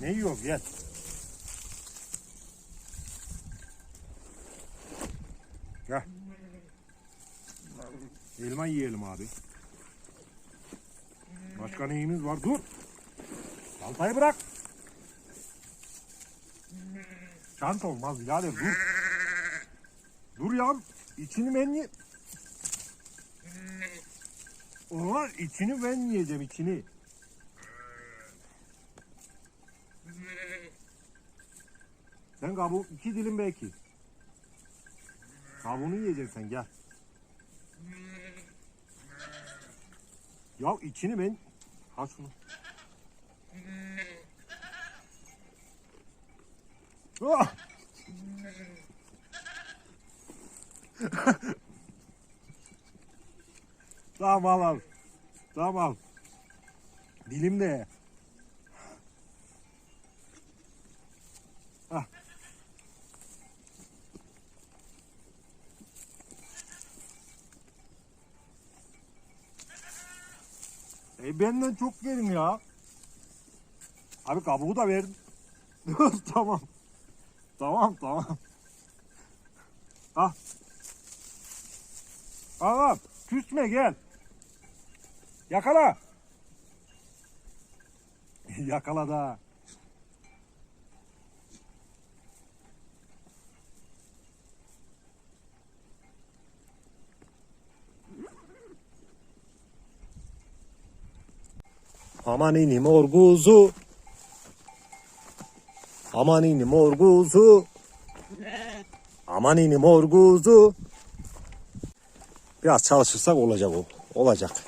Ne yiyor gel. Gel. Elma yiyelim abi. Başka neyimiz var? Dur. Çantayı bırak. Çanta olmaz birader dur. Dur ya. İçini ben Ulan içini ben yiyeceğim içini. Sen kabuğu iki dilim belki. Kabuğunu yiyeceksin sen gel. Ya içini ben... Ha şunu. Ah! Tamam al. Tamam. Dilim de. Ah. E benden çok yedim ya. Abi kabuğu da ver. Dur tamam. Tamam tamam. Ah. Al küsme gel. Yakala. Yakala da. Amanini morguzu. Amanini morguzu. Amanini morguzu. Biraz çalışırsak olacak o. Olacak.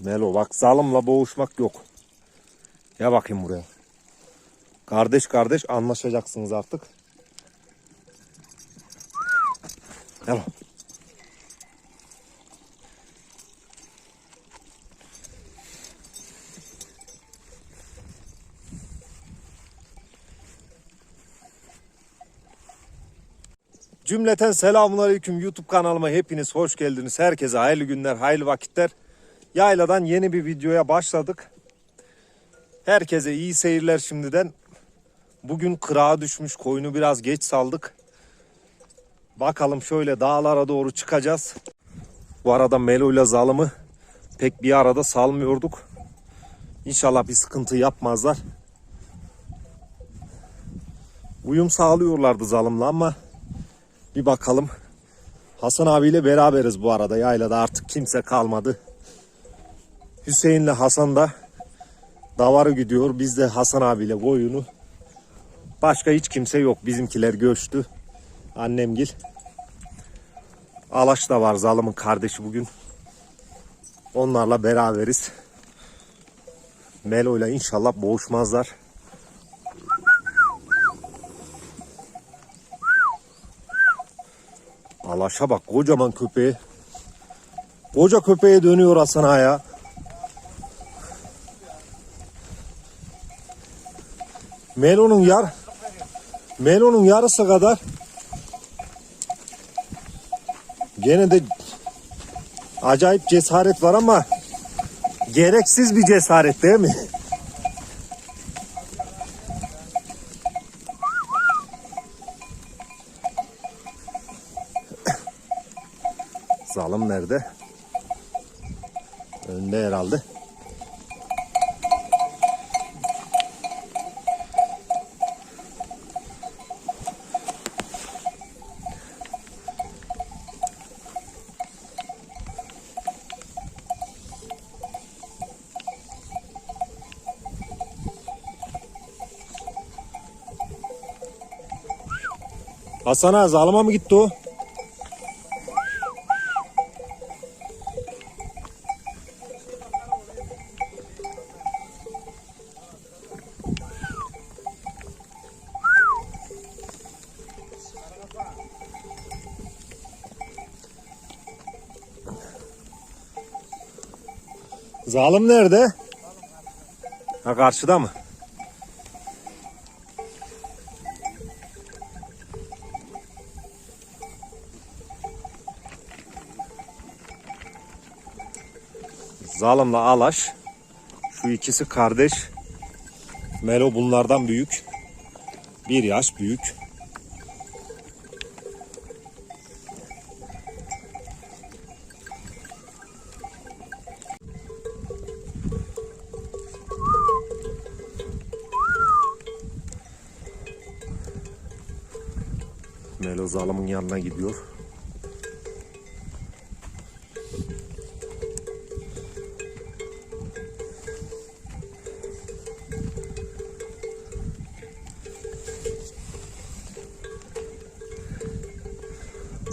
Melo bak zalimle boğuşmak yok. Ya bakayım buraya. Kardeş kardeş anlaşacaksınız artık. Melo. Cümleten selamünaleyküm YouTube kanalıma hepiniz hoş geldiniz. Herkese hayırlı günler, hayırlı vakitler. Yayladan yeni bir videoya başladık. Herkese iyi seyirler şimdiden. Bugün kırağa düşmüş koyunu biraz geç saldık. Bakalım şöyle dağlara doğru çıkacağız. Bu arada Melo ile Zalım'ı pek bir arada salmıyorduk. İnşallah bir sıkıntı yapmazlar. Uyum sağlıyorlardı Zalım'la ama bir bakalım. Hasan abiyle beraberiz bu arada yaylada artık kimse kalmadı. Hüseyin'le Hasan da davarı gidiyor. Biz de Hasan abiyle koyunu. Başka hiç kimse yok. Bizimkiler göçtü. Annemgil. Alaş da var Zalım'ın kardeşi bugün. Onlarla beraberiz. Melo ile inşallah boğuşmazlar. Alaşa bak kocaman köpeği. Koca köpeğe dönüyor Hasan Ağa Melo'nun yar Melo'nun yarısı kadar gene de acayip cesaret var ama gereksiz bir cesaret değil mi? Zalim nerede? Önde herhalde. Hasan ağa zalıma mı gitti o? Zalim nerede? Ha karşıda mı? Zalim'la Alaş. Şu ikisi kardeş. Melo bunlardan büyük. Bir yaş büyük. Melo Zalim'in yanına gidiyor.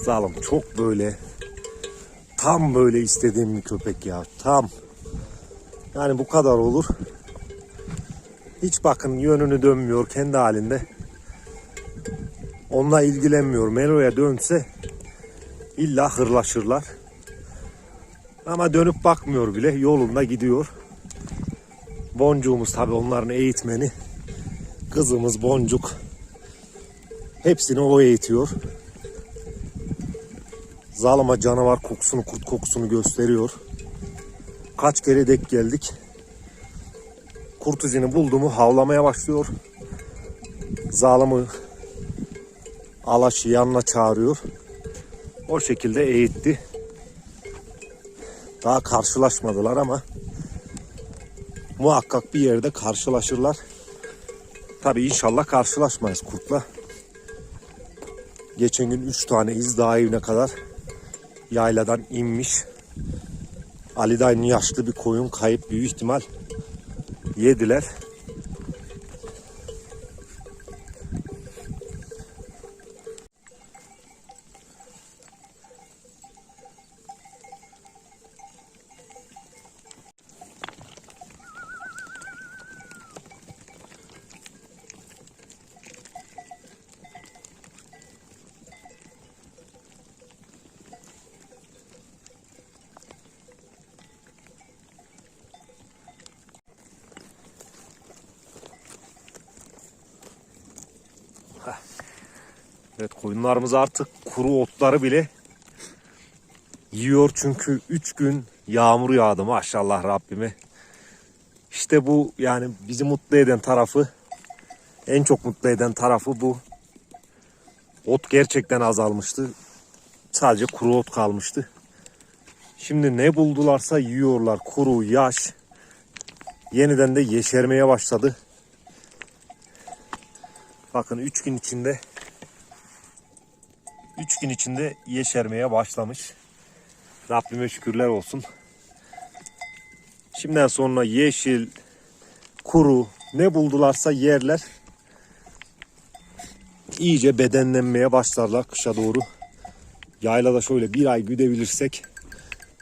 Zalim çok böyle tam böyle istediğim bir köpek ya tam. Yani bu kadar olur. Hiç bakın yönünü dönmüyor kendi halinde. Onunla ilgilenmiyor. Melo'ya dönse illa hırlaşırlar. Ama dönüp bakmıyor bile yolunda gidiyor. Boncuğumuz tabi onların eğitmeni. Kızımız boncuk. Hepsini o eğitiyor Zalıma canavar kokusunu, kurt kokusunu gösteriyor. Kaç kere dek geldik. Kurt izini buldu mu havlamaya başlıyor. Zalımı alaşı yanına çağırıyor. O şekilde eğitti. Daha karşılaşmadılar ama muhakkak bir yerde karşılaşırlar. Tabi inşallah karşılaşmayız kurtla. Geçen gün 3 tane iz daha evine kadar yayladan inmiş. Ali dayının yaşlı bir koyun kayıp büyük ihtimal yediler. Evet koyunlarımız artık kuru otları bile yiyor çünkü 3 gün yağmur yağdı maşallah Rabbime. İşte bu yani bizi mutlu eden tarafı en çok mutlu eden tarafı bu. Ot gerçekten azalmıştı. Sadece kuru ot kalmıştı. Şimdi ne buldularsa yiyorlar. Kuru, yaş. Yeniden de yeşermeye başladı. Bakın 3 gün içinde 3 gün içinde yeşermeye başlamış. Rabbime şükürler olsun. Şimdiden sonra yeşil, kuru ne buldularsa yerler. İyice bedenlenmeye başlarlar kışa doğru. Yaylada şöyle bir ay güdebilirsek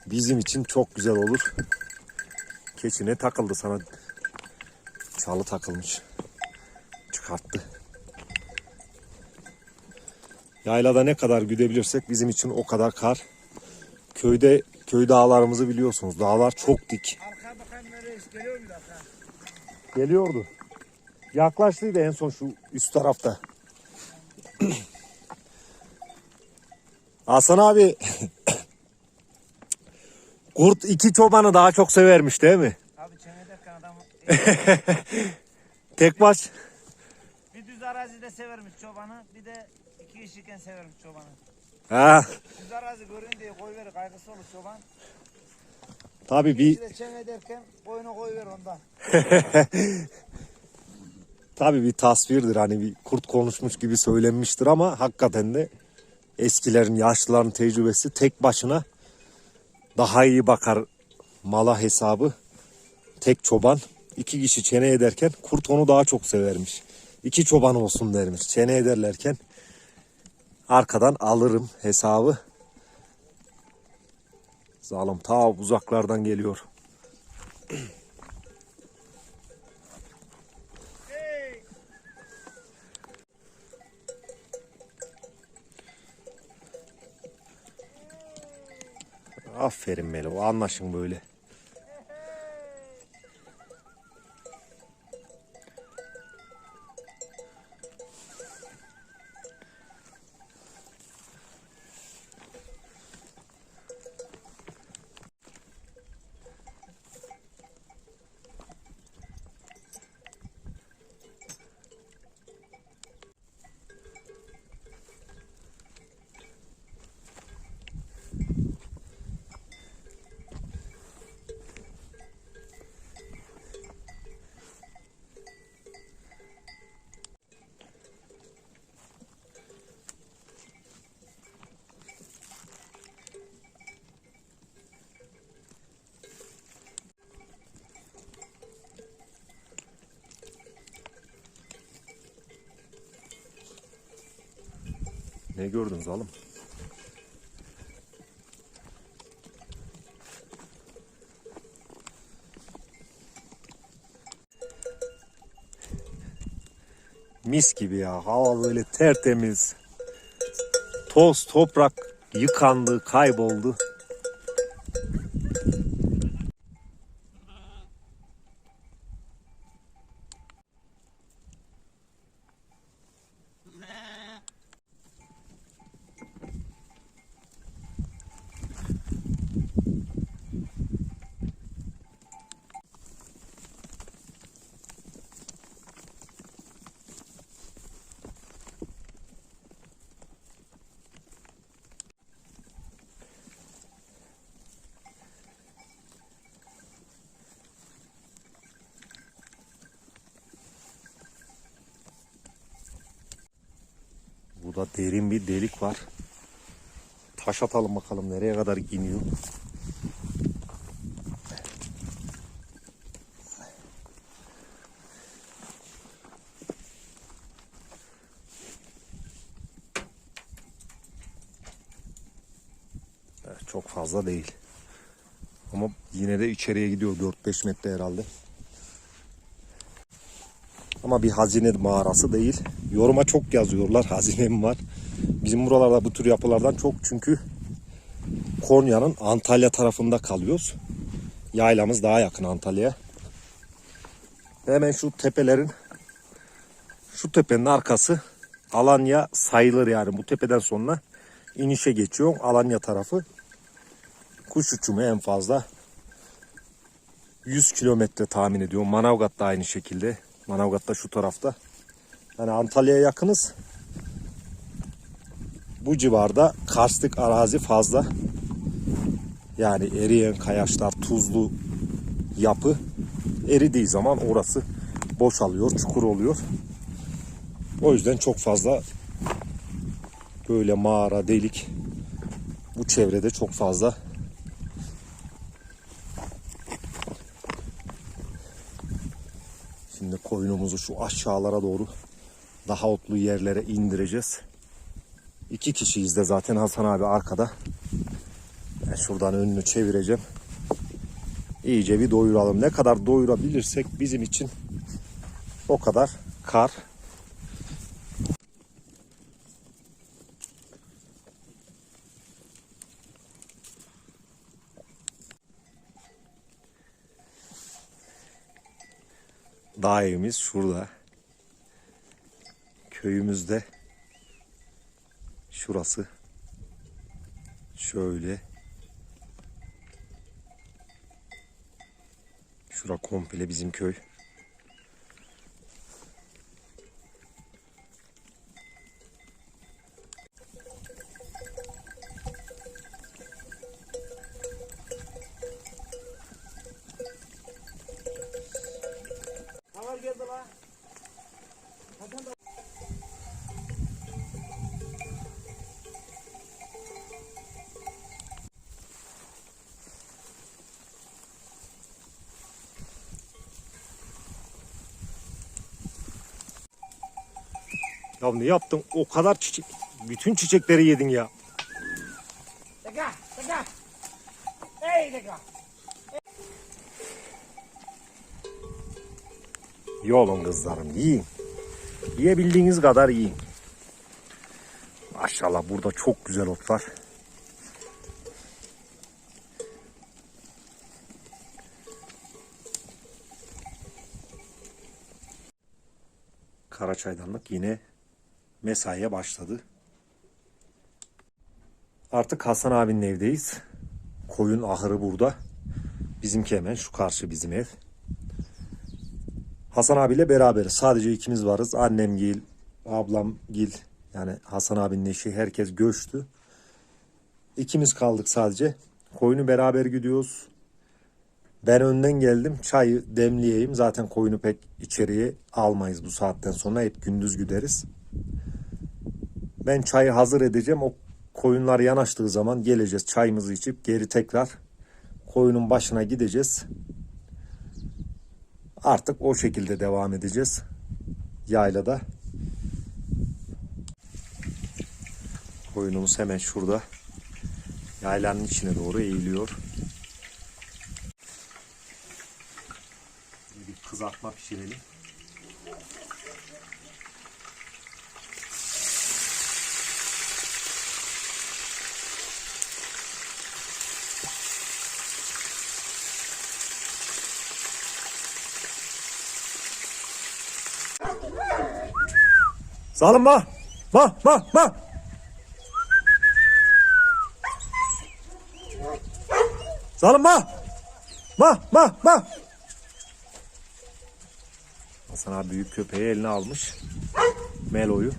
bizim için çok güzel olur. Keçi ne takıldı sana? Çalı takılmış. Çıkarttı. Yaylada ne kadar güdebilirsek bizim için o kadar kar. Köyde köy dağlarımızı biliyorsunuz. Dağlar çok dik. Geliyordu. Yaklaştıydı en son şu üst tarafta. Hasan abi Kurt iki çobanı daha çok severmiş değil mi? Abi çene derken adam Tek baş. bir düz arazide severmiş çobanı bir de iki kişiyken severmiş çobanı. Ha, Düz arazi görün diye koy verir kaygısı olur çoban. tabii bir Bir de çene derken koyunu koy ver ondan. tabii bir tasvirdir hani bir kurt konuşmuş gibi söylenmiştir ama hakikaten de eskilerin yaşlıların tecrübesi tek başına daha iyi bakar mala hesabı tek çoban iki kişi çene ederken kurt onu daha çok severmiş. İki çoban olsun dermiş. Çene ederlerken arkadan alırım hesabı. Zalim ta uzaklardan geliyor. Aferin Melo anlaşın böyle. Ne gördün zalim? Mis gibi ya. Hava böyle tertemiz. Toz, toprak yıkandı, kayboldu. Burada derin bir delik var. Taş atalım bakalım nereye kadar iniyor. Evet, çok fazla değil. Ama yine de içeriye gidiyor 4-5 metre herhalde. Ama bir hazine mağarası değil. Yoruma çok yazıyorlar hazine mi var. Bizim buralarda bu tür yapılardan çok çünkü Konya'nın Antalya tarafında kalıyoruz. Yaylamız daha yakın Antalya'ya. Hemen şu tepelerin şu tepenin arkası Alanya sayılır yani bu tepeden sonra inişe geçiyor. Alanya tarafı kuş uçumu en fazla 100 kilometre tahmin ediyorum. Manavgat da aynı şekilde. Manavgat da şu tarafta. Yani Antalya'ya yakınız. Bu civarda karstik arazi fazla. Yani eriyen kayaçlar, tuzlu yapı eridiği zaman orası boşalıyor, çukur oluyor. O yüzden çok fazla böyle mağara, delik bu çevrede çok fazla Şimdi koyunumuzu şu aşağılara doğru daha otlu yerlere indireceğiz. İki kişiyiz de zaten Hasan abi arkada. Ben şuradan önünü çevireceğim. İyice bir doyuralım. Ne kadar doyurabilirsek bizim için o kadar kar. Dağ evimiz şurada. Köyümüzde şurası şöyle şura komple bizim köy. Ya ne yaptın? O kadar çiçek. Bütün çiçekleri yedin ya. Deka, deka. Hey deka. İyi olun kızlarım yiyin. Yiyebildiğiniz kadar yiyin. Maşallah burada çok güzel otlar. Karaçaydanlık yine mesaiye başladı. Artık Hasan abinin evdeyiz. Koyun ahırı burada. Bizimki hemen şu karşı bizim ev. Hasan abiyle beraberiz. Sadece ikimiz varız. Annem gil, ablam gil. Yani Hasan abinin eşi herkes göçtü. İkimiz kaldık sadece. Koyunu beraber gidiyoruz. Ben önden geldim. Çayı demleyeyim. Zaten koyunu pek içeriye almayız bu saatten sonra. Hep gündüz gideriz. Ben çayı hazır edeceğim. O koyunlar yanaştığı zaman geleceğiz. Çayımızı içip geri tekrar koyunun başına gideceğiz. Artık o şekilde devam edeceğiz. Yaylada. Koyunumuz hemen şurada. Yaylanın içine doğru eğiliyor. Bir kızartma pişirelim. Salim ma. Ma ma ma. Salim ma. Ma ma ma. Hasan abi büyük köpeği eline almış. Melo'yu.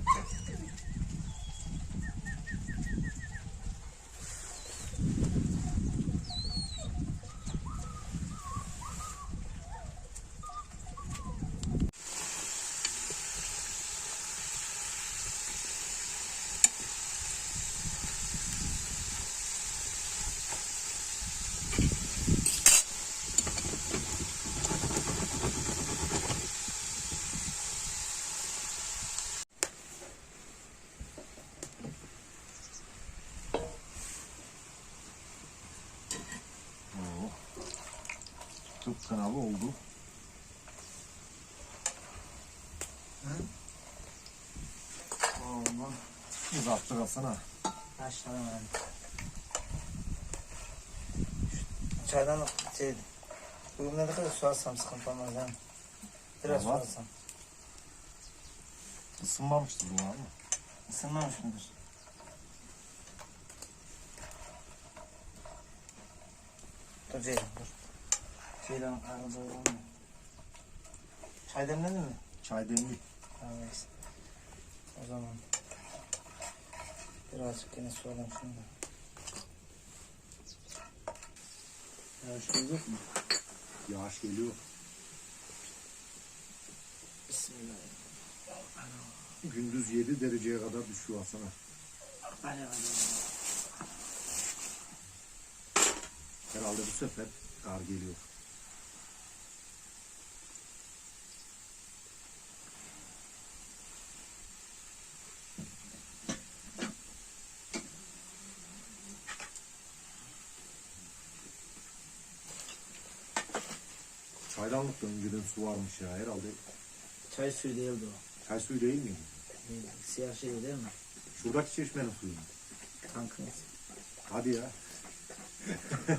YouTube kanalı oldu. Allah. Uzattık Hasan ha. Başladım ben. Şu Çaydan şey, ne kadar su alsam sıkıntı olmaz yani. Biraz su Olmaz. alsam. Isınmamıştır bu ama. Isınmamış mıdır? Dur Ceylan dur. Ceylan arada olmuyor. Çay demledin mi? Çay demli. Tamam neyse. O zaman birazcık yine su alayım şunu da. Yağış gelecek mi? Yağış geliyor. Bismillah. Gündüz 7 dereceye kadar düşüyor Hasan ha. Hadi hadi. Herhalde bu sefer kar geliyor. Önceden su varmış ya herhalde. Çay suyu değildi o. Çay suyu değil miydi? Değildi. Siyah şey değil mi? Şuradaki çeşmenin suyu mu? Tankın. Hadi ya.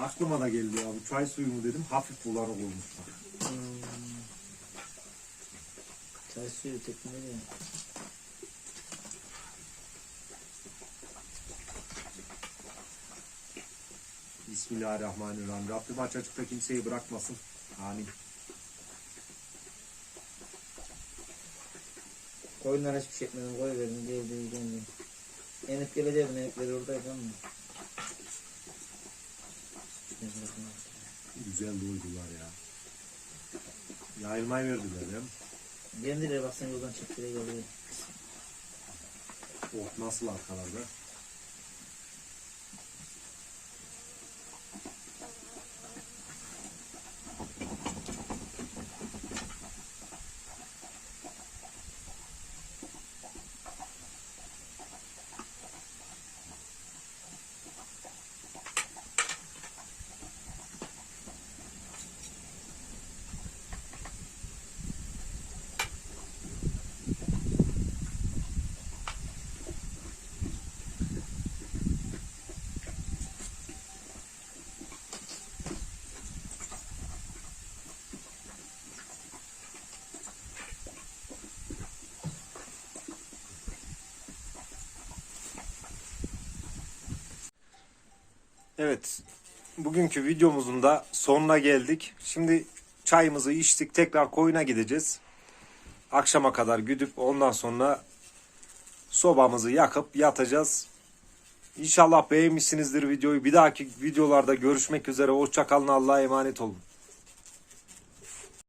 Aklıma da geldi ya bu çay suyu mu dedim hafif bulanık olmuş bak. Hmm. Çay suyu tekne değil mi? Bismillahirrahmanirrahim. Rabbim aç açıkta kimseyi bırakmasın. Amin. Koyunlara hiçbir şey etmedim. Koy verdim. Diye diye kendim. Enip geleceğim. Enipleri oradaydı ama. Güzel doydular ya. Yayılmayı verdiler ya. Kendileri bak sen yoldan çektire geliyor. Oh nasıl arkalarda. Evet. Bugünkü videomuzun da sonuna geldik. Şimdi çayımızı içtik. Tekrar koyuna gideceğiz. Akşama kadar güdüp ondan sonra sobamızı yakıp yatacağız. İnşallah beğenmişsinizdir videoyu. Bir dahaki videolarda görüşmek üzere. Hoşçakalın. Allah'a emanet olun.